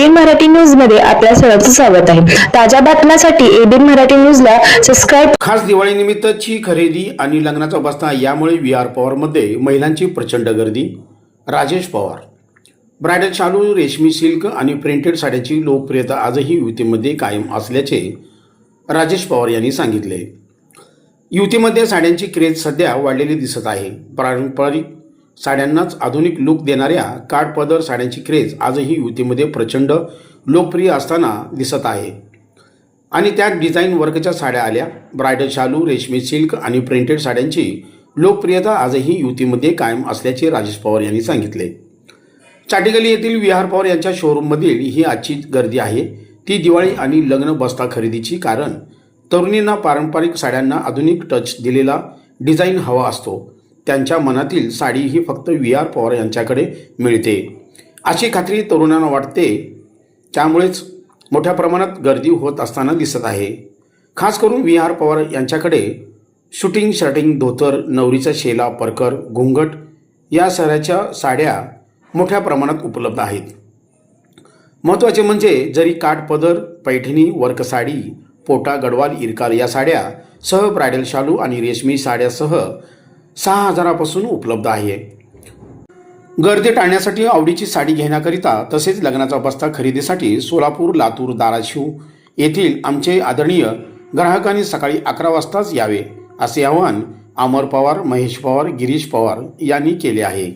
ABN Marathi न्यूजमध्ये आपल्या सर्वांचं स्वागत आहे. ताज्या बातम्यांसाठी एबीएन मराठी न्यूजला सबस्क्राईब खास दिवाळीनिमित्तची खरेदी आणि लग्नाचा बसना यामुळे व्ही आर पॉवरमध्ये महिलांची प्रचंड गर्दी. राजेश पवार. ब्रायडल शालू रेशमी सिल्क आणि प्रिंटेड साड्याची लोकप्रियता आजही युवतीमध्ये कायम असल्याचे राजेश पवार यांनी सांगितले. युवतीमध्ये साड्यांची क्रेज सध्या वाढलेली दिसत आहे. पारंपरिक साड्यांनाच आधुनिक लुक देणाऱ्या काठपदर साड्यांची क्रेज आजही युतीमध्ये प्रचंड लोकप्रिय असताना दिसत आहे. आणि त्यात डिझाईन वर्कच्या साड्या आल्या. ब्रायडल शालू रेशमी सिल्क आणि प्रिंटेड साड्यांची लोकप्रियता आजही युतीमध्ये कायम असल्याचे राजेश पवार यांनी सांगितले. चाटीगली येथील विहार पवार यांच्या शोरूममधील ही आजची गर्दी आहे. ती दिवाळी आणि लग्न बस्ता खरेदीची कारण. तरुणींना पारंपरिक साड्यांना आधुनिक टच दिलेला डिझाईन हवा असतो. त्यांच्या मनातील साडी ही फक्त व्ही आर पवार यांच्याकडे मिळते. अशी खात्री तरुणांना वाटते. त्यामुळेच मोठ्या प्रमाणात गर्दी होत असताना दिसत आहे. खास करून व्ही आर पवार यांच्याकडे शूटिंग शर्टिंग धोतर नवरीचा शेला परकर घुंगट या सऱ्याच्या साड्या मोठ्या प्रमाणात उपलब्ध आहेत. महत्त्वाचे म्हणजे जरी काठपदर पैठणी वर्क साडी पोटा गडवाल इरकाल या साड्या सह ब्रायडल शालू आणि रेशमी साड्यासह सहा हजारापासून उपलब्ध आहे. गर्दी टाळण्यासाठी आवडीची साडी घेण्याकरिता तसेच लग्नाचा बस्ता खरेदीसाठी सोलापूर लातूर धाराशिव येथील आमचे आदरणीय ग्राहकांनी सकाळी अकरा वाजताच यावे असे आवाहन अमर पवार महेश पवार गिरीश पवार यांनी केले आहे.